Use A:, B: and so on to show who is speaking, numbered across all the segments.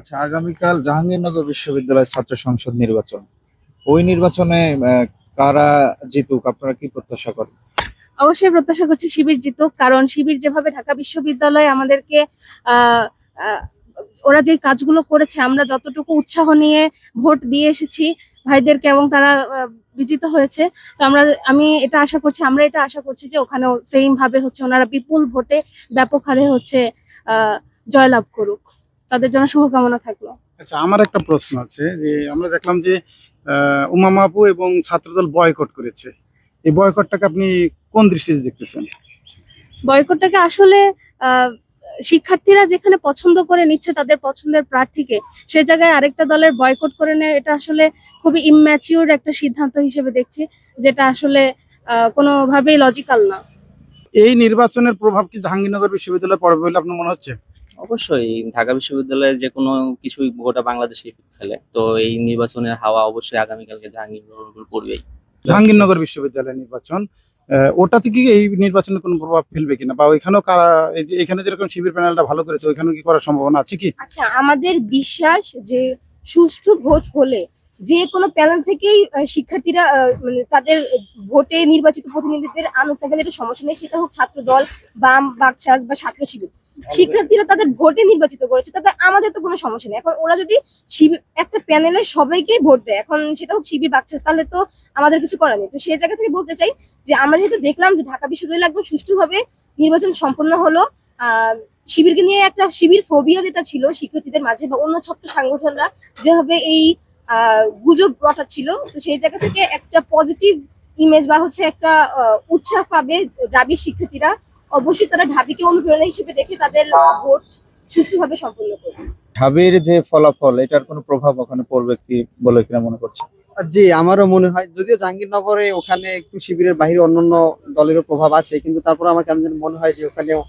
A: আচ্ছা আগামীকাল জাহাঙ্গীরনগর বিশ্ববিদ্যালয় ছাত্র সংসদ নির্বাচন। ওই নির্বাচনে কারা জিতুক? আপনারা কি প্রত্যাশা করেন?
B: অবশ্যই প্রত্যাশা করছি শিবির জিতুক, কারণ শিবির যেভাবে ঢাকা বিশ্ববিদ্যালয় আমাদেরকে ওরা যে কাজগুলো করেছে, আমরা যতটুকু উৎসাহ নিয়ে ভোট দিয়ে এসেছি ভাইদেরকে এবং তারা বিজিত হয়েছে। তো আমরা, আমি এটা আশা করছি, আমরা এটা আশা করছি যে ওখানেও সেম ভাবে হচ্ছে, ওনারা বিপুল ভোটে ব্যাপক হারে হচ্ছে জয়লাভ করুক। তাদের জন্য শুভকামনা থাকল।
C: আচ্ছা আমার একটা প্রশ্ন আছে যে আমরা দেখলাম যে আহ, উমামা আপু এবং ছাত্রদল বয়কট করেছে। এই বয়কটটাকে আপনি কোন দৃষ্টিতে দেখতেছেন?
B: বয়কটটাকে আসলে শিক্ষার্থীরা যেখানে পছন্দ করে নিচ্ছে তাদের পছন্দের প্রার্থীকে সে জায়গায় আরেকটা দলের বয়কট করে নেয় এটা আসলে খুবই ইম্যাচিওর একটা সিদ্ধান্ত হিসেবে দেখছি যেটা আসলে কোনোভাবেই লজিক্যাল না।
C: এই নির্বাচনের প্রভাব কি জাহাঙ্গীরনগর বিশ্ববিদ্যালয়ে পড়বে বলে আপনার মনে হচ্ছে?
D: অবশ্যই। ঢাকা বিশ্ববিদ্যালয়ে যে কোনো কিছুই গোটা বাংলাদেশে ফেলে। তো এই নির্বাচনের হাওয়া অবশ্যই আগামীকালকে জাহাঙ্গীরনগর পড়বেই।
C: জাহাঙ্গীরনগর বিশ্ববিদ্যালয় নির্বাচন আহ, ওটা থেকে এই নির্বাচনে কোনো প্রভাব ফেলবে কিনা? বা ওইখানেও কারা এই যে এখানে যেরকম শিবির প্যানেলটা ভালো করেছে ওইখানেও কি করার সম্ভাবনা আছে কি?
E: আচ্ছা আমাদের বিশ্বাস যে সুষ্ঠু ভোট হলে যে কোনো প্যানেল থেকেই শিক্ষার্থীরা মানে তাদের ভোটে নির্বাচিত প্রতিনিধিদের আনুক গেলে এটা সমস্যা নেই। সেটা হোক ছাত্র দল বাম বাকচাস বা ছাত্র শিবির শিক্ষার্থীরা তাদের ভোটে নির্বাচিত করেছে, তাতে আমাদের তো কোনো সমস্যা নেই। এখন ওরা যদি একটা প্যানেলের সবাইকেই ভোট দেয়, এখন সেটা হোক শিবির বাকচাস তাহলে তো আমাদের কিছু করার নেই। তো সেই জায়গা থেকে বলতে চাই যে, আমরা যেহেতু দেখলাম যে ঢাকা বিশ্ববিদ্যালয় একদম সুষ্ঠুভাবে নির্বাচন সম্পন্ন হলো শিবিরকে নিয়ে একটা শিবির ফোবিয়া যেটা ছিল শিক্ষার্থীদের মাঝে বা অন্য ছাত্র সংগঠনরা যেভাবে এই গুজব রটাচ্ছিল, তো সেই জায়গা থেকে একটা পজিটিভ ইমেজ বা হচ্ছে একটা উৎসাহ পাবে যাবি শিক্ষার্থীরা। অবশ্যই তারা ঢাবিকে অনুপ্রেরণা হিসেবে দেখে তাদের ভোট সুষ্ঠুভাবে সম্পন্ন করবে।
A: ঢাবির যে ফলাফল এটার কোনো প্রভাব ওখানে পড়বে কি বলে কিনা মনে করছে
F: জি আমারও মনে হয় যদিও জাহাঙ্গীরনগরে ওখানে একটু শিবিরের বাহিরে অন্যান্য দলেরও প্রভাব আছে কিন্তু তারপর আমার কেন যেন মনে হয় যে ওখানেও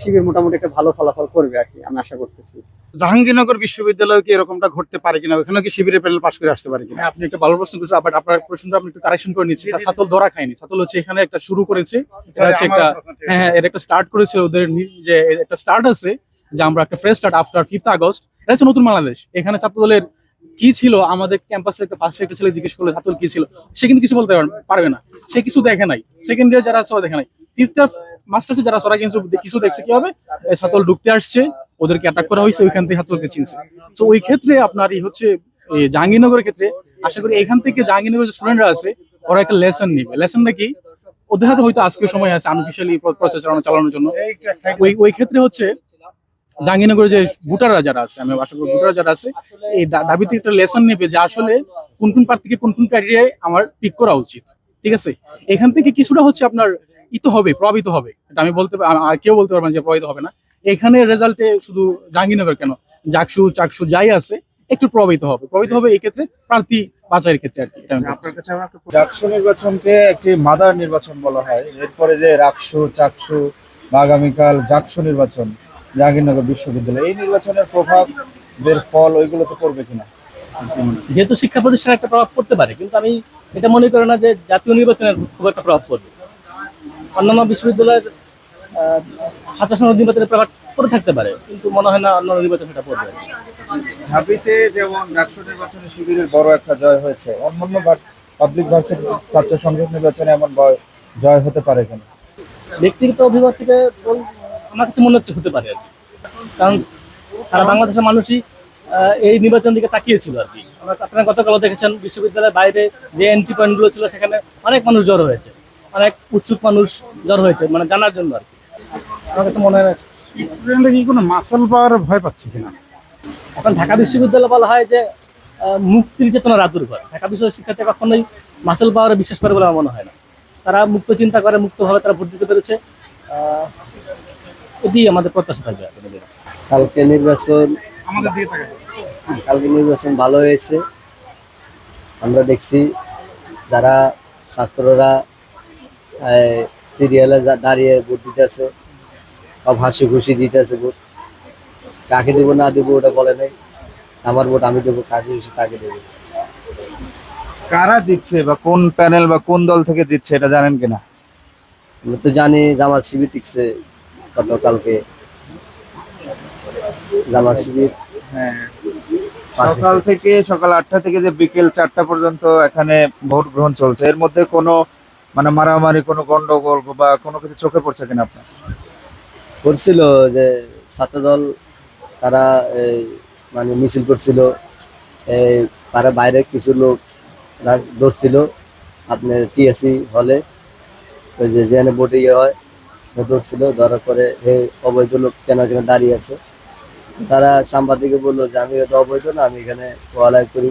F: শিবির মোটামুটি একটা ভালো ফলাফল করবে আর কি আমি আশা করতেছি।
C: জাহাঙ্গীরনগর বিশ্ববিদ্যালয়ে কি এরকমটা ঘটতে পারে কিনা? ওখানে কি শিবিরের প্যানেল পাশ করে আসতে পারে কিনা?
G: হ্যাঁ আপনি একটা ভালো প্রশ্ন করেছেন আবার আপনার প্রশ্নটা আপনি একটু কারেকশন করে নিচ্ছি। সাতল ধরা খায়নি। সাতল হচ্ছে এখানে একটা শুরু করেছে এটা হচ্ছে একটা হ্যাঁ হ্যাঁ এটা একটা স্টার্ট করেছে ওদের যে একটা স্টার্ট আছে যে আমরা একটা fresh start after fifth August. এটা হচ্ছে নতুন বাংলাদেশ। এখানে ছাত্র দলের কি ছিল? আমাদের ক্যাম্পাসের একটা ফার্স্ট একটা ছেলে জিজ্ঞেস করল, ছাত্র কি ছিল? সে কিন্তু কিছু বলতে পার- পারবে না। সে কিছু দেখে নাই। সেকেন্ড ইয়ার যারা আছে দেখে নাই। ফিফথ মাস্টার্সে যারা ওরা কিন্তু কিছু দেখছে কি হবে ছাত্র ঢুকতে আসছে, ওদেরকে অ্যাটাক করা হয়েছে, ওইখান থেকে ছাত্রকে চিনছে। তো ওই ক্ষেত্রে আপনার এই হচ্ছে জাহাঙ্গীরনগরের ক্ষেত্রে, আশা করি এখান থেকে জাহাঙ্গীরনগরের যে স্টুডেন্টরা আছে, ওরা একটা লেসন নিবে। লেসনটা কি? ওদের হাতে হয়তো আজকে সময় আছে আনঅফিসিয়ালি চালানো চালানোর জন্য। ওই ওই ক্ষেত্রে হচ্ছে জাহাঙ্গীরনগরের যে ভোটাররা যারা আছে, আমি আশা করি ভোটাররা যারা আছে, এই দাবিতে একটা লেসন নেবে যে আসলে কোন কোন প্রার্থীকে কোন কোন ক্রাইটেরিয়ায় আমার পিক করা উচিত। ঠিক আছে? এখান থেকে কিছুটা হচ্ছে আপনার ই তো হবে, প্রভাবিত হবে। এটা আমি বলতে পা- আ- আ- কেউ বলতে পারবেন যে প্রভাবিত হবে না। এখানে রেজাল্টে শুধু জাহাঙ্গীরনগর কেন? জাকসু, চাকসু যাই আছে, একটু প্রভাবিত হবে। প্রভাবিত হবে এই ক্ষেত্রে প্রার্থী বাছাইয়ের ক্ষেত্রে আর কি।
A: ডাকসু নির্বাচনকে একটি মাদার নির্বাচন বলা হয়। এরপরে যে রাকসু, চাকসু বা আগামীকাল জাকসু নির্বাচন জাহাঙ্গীরনগর বিশ্ববিদ্যালয়। এই নির্বাচনের প্রভাব এর ফল ওইগুলো তো পড়বে কিনা?
H: যেহেতু শিক্ষা প্রতিষ্ঠানে একটা প্রভাব পড়তে পারে কিন্তু আমি এটা মনে করি না যে জাতীয় নির্বাচনের খুব একটা প্রভাব পড়বে। অন্যান্য বিশ্ববিদ্যালয়ের ছাত্র সংসদ নির্বাচনের প্রভাব পড়ে থাকতে পারে কিন্তু মনে হয় না অন্যান্য নির্বাচন সেটা পড়বে।
A: ঢাবিতে যেমন ডাকসু নির্বাচনে শিবিরের বড় একটা জয় হয়েছে অন্যান্য পাবলিক ভার্সিটি ছাত্র সংসদ নির্বাচনে এমন জয় হতে পারে কেন?
H: ব্যক্তিগত অভিভাবক থেকে আমার কাছে মনে হচ্ছে হতে পারে আর কি। কারণ সারা বাংলাদেশের মানুষই এই নির্বাচন দিকে তাকিয়েছিল আর কি। আমরা- আপনারা গতকালও দেখেছেন বিশ্ববিদ্যালয়ের বাইরে যে এন্ট্রি পয়েন্টগুলো ছিল সেখানে অনেক মানুষ জ্বর হয়েছে। অনেক উৎসুক মানুষ জ্বর হয়েছে মানে জানার জন্য আর কি। আমার কাছে মনে হয়
C: স্টুডেন্টরা কি কোনো মাসল পাওয়ার ভয় পাচ্ছে কিনা?
H: এখন ঢাকা বিশ্ববিদ্যালয় বলা হয় যে মুক্তির চেতনা রাতুর ঘর ঢাকা বিশ্ববিদ্যালয় শিক্ষার্থী কখনোই মাসেল পাওয়ারে বিশ্বাস করে বলে আমার মনে হয় না। তারা মুক্ত চিন্তা করে মুক্তভাবে তারা ভোট দিতে পেরেছে। এটি আমাদের প্রত্যাশা থাকবে আপনাদের
F: কালকে নির্বাচন
C: আমাদের দিকে
F: কালকে নির্বাচন ভালো হয়েছে। আমরা দেখছি যারা ছাত্ররা সিরিয়ালে দাঁড়িয়ে ভোট দিতেছে সব হাসি খুশি দিতেছে ভোট। কাকে দেবো না দেবো ওটা বলে নাই। আমার ভোট আমি দেবো কাকে খুশি তাকে দেবো।
A: কারা জিতছে বা কোন প্যানেল বা কোন দল থেকে জিতছে এটা জানেন কিনা?
F: আমরা তো জানি জামাত শিবির টিকছে। গতকালকে জামা শিবির।
A: হ্যাঁ। সকাল থেকে সকাল আটটা থেকে যে বিকেল চারটা পর্যন্ত এখানে ভোট গ্রহণ চলছে এর মধ্যে কোনো মানে মারামারি কোনো গন্ডগোল বা কোনো কিছু চোখে পড়ছে কিনা আপনার?
I: করছিল যে ছাত্রদল তারা এই মানে মিছিল করছিল এই তারা বাইরে কিছু লোক ধরছিল আপনার টিএসসি হলে ওই যে যেখানে ভোটে ইয়ে হয় ধরছিল ধরার পরে এই অবৈধ লোক কেন এখানে দাঁড়িয়ে আছে? তারা সাংবাদিকে বলল যে আমি এটা অবৈধ না আমি এখানে পড়ালেখা করি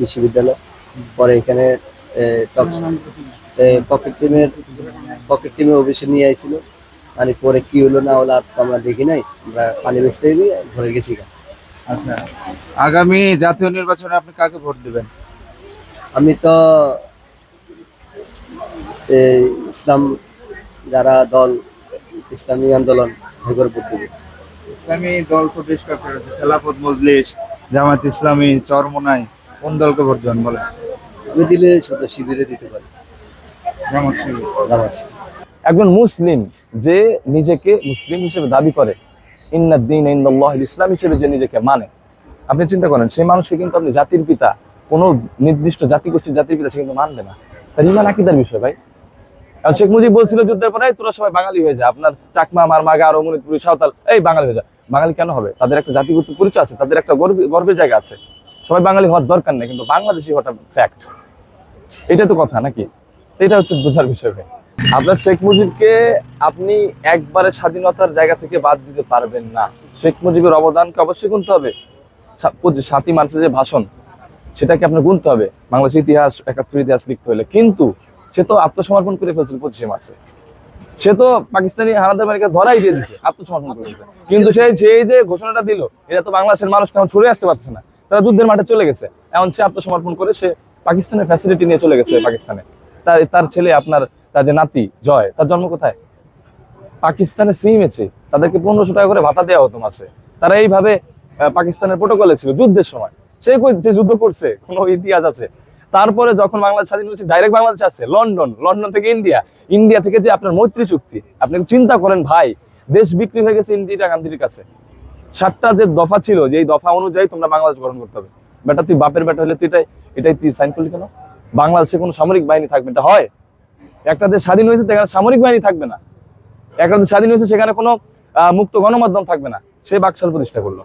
I: বিশ্ববিদ্যালয়। পরে এখানে পকেট টিমের পকেট টিমে অফিসে নিয়ে আইছিল। মানে পরে কি হলো না হলো আর তো আমরা দেখি নাই। আমরা পানি বেচতে গিয়ে ঘরে গেছি।
A: আচ্ছা আগামী জাতীয় নির্বাচনে আপনি কাকে ভোট দেবেন?
I: আমি তো এই ইসলাম যারা দল ইসলামী আন্দোলন এগুলোর প্রতি
A: ইসলামী দল তো বেশ কয়েকটা রয়েছে খেলাফত মজলিস জামাত ইসলামী চরমোনাই কোন দলকে ভোট দেবেন বলে
I: আমি দিলে শুধু শিবিরে দিতে পারি।
A: জামাত শিবির।
I: জামাত
J: একজন মুসলিম যে নিজেকে মুসলিম হিসেবে দাবি করে ইন্নাদ্দিন ইন্দাল্লাহ ইসলাম হিসেবে যে নিজেকে মানে আপনি চিন্তা করেন সেই মানুষকে কিন্তু আপনি জাতির পিতা কোনো নির্দিষ্ট জাতি গোষ্ঠীর জাতির পিতা সে কিন্তু মানবে না। তার ইমান আকিদার বিষয় ভাই। কারণ শেখ মুজিব বলছিল যুদ্ধের পরে তোরা সবাই বাঙালি হয়ে যায় আপনার চাকমা মার মাগা, আর অমনিতপুরি সাঁওতাল, এই বাঙালি হয়ে যায় বাঙালি কেন হবে? তাদের একটা জাতিগত পরিচয় আছে, তাদের একটা গর্ব- গর্বের জায়গা আছে। সবাই বাঙালি হওয়ার দরকার নেই, কিন্তু বাংলাদেশি হওয়াটা ফ্যাক্ট এটা তো কথা নাকি? এটা হচ্ছে বোঝার বিষয় ভাই। আপনার শেখ মুজিবকে আপনি একবারে স্বাধীনতার জায়গা থেকে বাদ দিতে পারবেন না। শেখ মুজিবের অবদানকে অবশ্যই গুনতে হবে। সাতই মার্চের যে ভাষণ, সেটাকে আপনার গুনতে হবে। বাংলাদেশের ইতিহাস একাত্তর ইতিহাস লিখতে হলে। কিন্তু সে তো আত্মসমর্পণ করে ফেলছিল পঁচিশে মার্চে। সে তো পাকিস্তানি হানাদার বাহিনীকে ধরাই দিয়ে দিচ্ছে আত্মসমর্পণ করে। কিন্তু সেই যে যে ঘোষণাটা দিল এটা তো বাংলাদেশের মানুষ তেমন ছড়ে আসতে পারছে না। তারা যুদ্ধের মাঠে চলে গেছে। এখন সে আত্মসমর্পণ করে সে পাকিস্তানের ফ্যাসিলিটি নিয়ে চলে গেছে পাকিস্তানে। তার তার ছেলে আপনার তার যে নাতি জয় তার জন্ম কোথায়? পাকিস্তানে সিম এছে তাদেরকে পনেরোশো টাকা করে ভাতা দেওয়া হতো মাসে। তারা এইভাবে পাকিস্তানের প্রোটোকলে ছিল যুদ্ধের সময়। সে যে যুদ্ধ করছে কোনো ইতিহাস আছে? তারপরে যখন বাংলাদেশ স্বাধীন হয়েছে ডাইরেক্ট বাংলাদেশ আসছে, লন্ডন লন্ডন থেকে ইন্ডিয়া ইন্ডিয়া থেকে যে আপনার মৈত্রী চুক্তি, আপনি চিন্তা করেন ভাই, দেশ বিক্রি হয়ে গেছে ইন্দিরা গান্ধীর কাছে। সাতটা যে দফা ছিল, যে দফা অনুযায়ী তোমরা বাংলাদেশ গঠন করতে হবে। বেটা, তুই বাপের বেটা হলে তুই এটাই এটাই তুই সাইন করলি কেন? বাংলাদেশে কোনো সামরিক বাহিনী থাকবে এটা হয়। একটা দেশ স্বাধীন হয়েছে, সেখানে সামরিক বাহিনী থাকবে না। একটা দেশ স্বাধীন হয়েছে, সেখানে কোনো মুক্ত গণমাধ্যম থাকবে না। সে বাকশাল প্রতিষ্ঠা করল।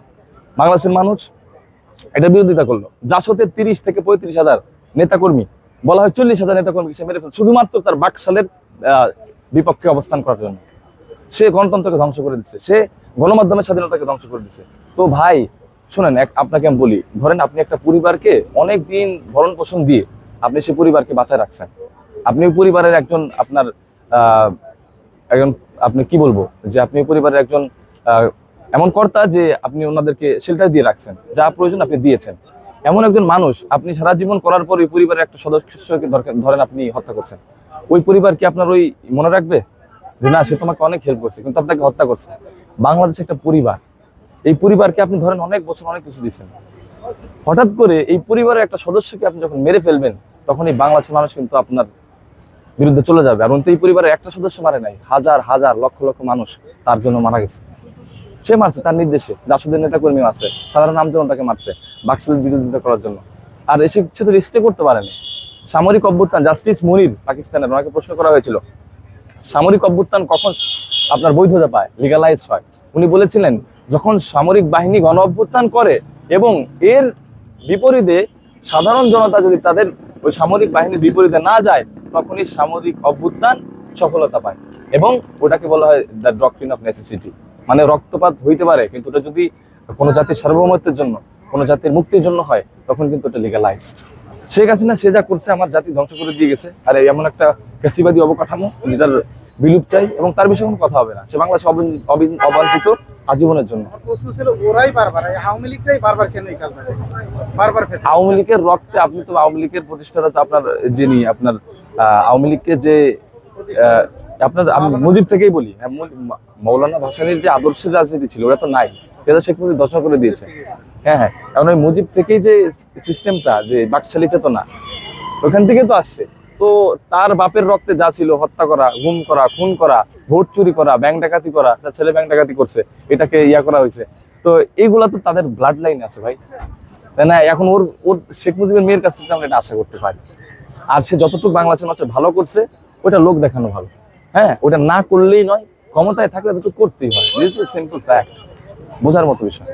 J: বাংলাদেশের মানুষ এটা বিরোধিতা করল। জাসতের তিরিশ থেকে পঁয়ত্রিশ হাজার নেতাকর্মী। বলা হয় চল্লিশ হাজার নেতাকর্মী সে মেরে ফেল শুধুমাত্র তার বাকশালের বিপক্ষে অবস্থান করার জন্য। সে গণতন্ত্রকে ধ্বংস করে দিচ্ছে সে গণমাধ্যমের স্বাধীনতাকে ধ্বংস করে দিচ্ছে তো ভাই, শোনেন, এক আপনাকে আমি বলি, ধরেন আপনি একটা পরিবারকে অনেক দিন ভরণ পোষণ দিয়ে আপনি সেই পরিবারকে বাঁচায় রাখছেন। আপনি পরিবারের একজন আপনার একজন আপনি কি বলব? যে আপনি পরিবারের একজন এমন কর্তা যে আপনি ওনাদেরকে শেল্টার দিয়ে রাখছেন। যা প্রয়োজন আপনি দিয়েছেন। এমন একজন মানুষ আপনি সারা জীবন করার পর ওই পরিবারের একটা সদস্যকে ধরেন আপনি হত্যা করছেন। ওই পরিবার কি আপনার ওই মনে রাখবে? যে না, সে তোমাকে অনেক হেল্প করছে, কিন্তু আপনাকে হত্যা করছে। বাংলাদেশ একটা পরিবার। এই পরিবারকে আপনি ধরেন অনেক বছর অনেক কিছু দিচ্ছেন হঠাৎ করে এই পরিবারের একটা সদস্যকে আপনি যখন মেরে ফেলবেন, তখন এই বাংলাদেশের মানুষ কিন্তু আপনার বিরুদ্ধে চলে যাবে। আর অন্ত এই পরিবারের একটা সদস্য মারে নাই। হাজার হাজার, লক্ষ লক্ষ মানুষ তার জন্য মারা গেছে। সে মারছে, তার নির্দেশে। জাসুদের নেতা কর্মী আছে সাধারণ আমজন তাকে মারছে বাক্সেলের বিরোধিতা করার জন্য। আর এসে সে তো রেস্টে করতে পারেনি। সামরিক অভ্যুত্থান, জাস্টিস মনির, পাকিস্তানের, ওনাকে প্রশ্ন করা হয়েছিল। সামরিক অভ্যুত্থান কখন আপনার বৈধতা পায়? লিগালাইজ হয়। উনি বলেছিলেন, যখন সামরিক বাহিনী গণ অভ্যুত্থান করে এবং এর বিপরীতে সাধারণ জনতা যদি তাদের ওই সামরিক বাহিনীর বিপরীতে না যায়, তখনই সামরিক অভ্যুত্থান সফলতা পায়। এবং ওটাকে বলা হয় দ্য ডক্ট্রিন অফ নেসেসিটি মানে রক্তপাত হইতে পারে কিন্তু ওটা যদি কোনো জাতির সার্বভৌমত্বের জন্য কোনো জাতির মুক্তির জন্য হয় তখন কিন্তু এটা লিগালাইজড শেখ হাসিনা সে যা করছে আমার জাতি ধ্বংস করে দিয়ে গেছে। আর এমন একটা ফ্যাসিবাদী অবকাঠামো যেটার বিলুপ চাই এবং তার বিষয়ে কোনো কথা হবে না। সে বাংলাদেশ অবাঞ্ছিত আজীবনের জন্য।
C: আওয়ামী
J: লীগের রক্তে আপনি তো আওয়ামী লীগের প্রতিষ্ঠাতা তো আপনার যিনি আপনার আওয়ামী লীগকে যে আপনার আমি মুজিব থেকেই বলি হ্যাঁ, মৌলানা ভাসানির যে আদর্শের রাজনীতি ছিল ওটা তো নাই। এটা শেখ মুজিব দর্শন করে দিয়েছে। হ্যাঁ হ্যাঁ কারণ ওই মুজিব থেকেই যে সিস্টেমটা যে বাকশালী চেতনা ওখান থেকে তো আসছে। তো তার বাপের রক্তে যা ছিল হত্যা করা গুম করা খুন করা ভোট চুরি করা ব্যাংক ডাকাতি করা তার ছেলে ব্যাংক ডাকাতি করছে এটাকে ইয়া করা হয়েছে। তো এইগুলা তো তাদের ব্লাড লাইন আছে ভাই। তাই না? এখন ওর ওর শেখ মুজিবের মেয়ের কাছ থেকে আমরা এটা আশা করতে পারি। আর সে যতটুকু বাংলাদেশের মানুষের ভালো করছে ওটা লোক দেখানো ভালো। হ্যাঁ ওটা না করলেই নয়, ক্ষমতায় থাকলে তো করতেই হয়। দিস ইজ সিম্পল ফ্যাক্ট বোঝার মতো বিষয়।